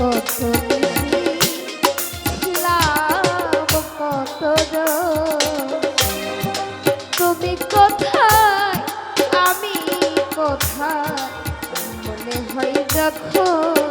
কত লাভ তুমি কোথায় আমি কোথায়? মনে হয়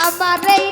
আমার এই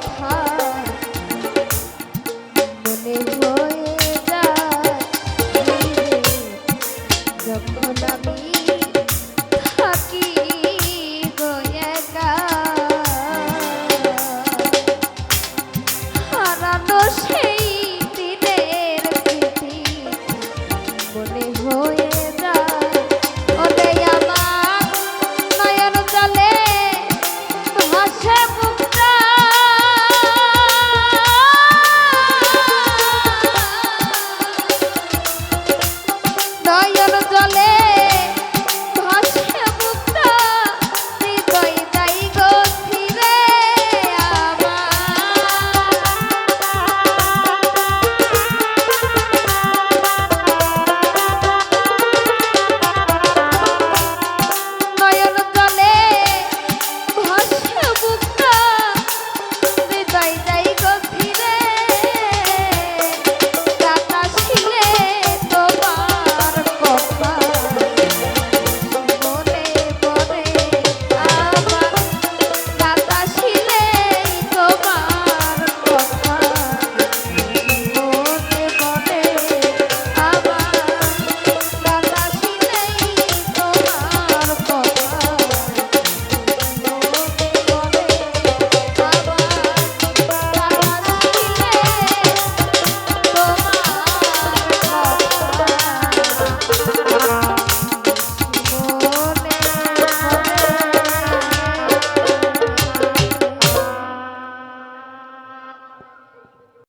好。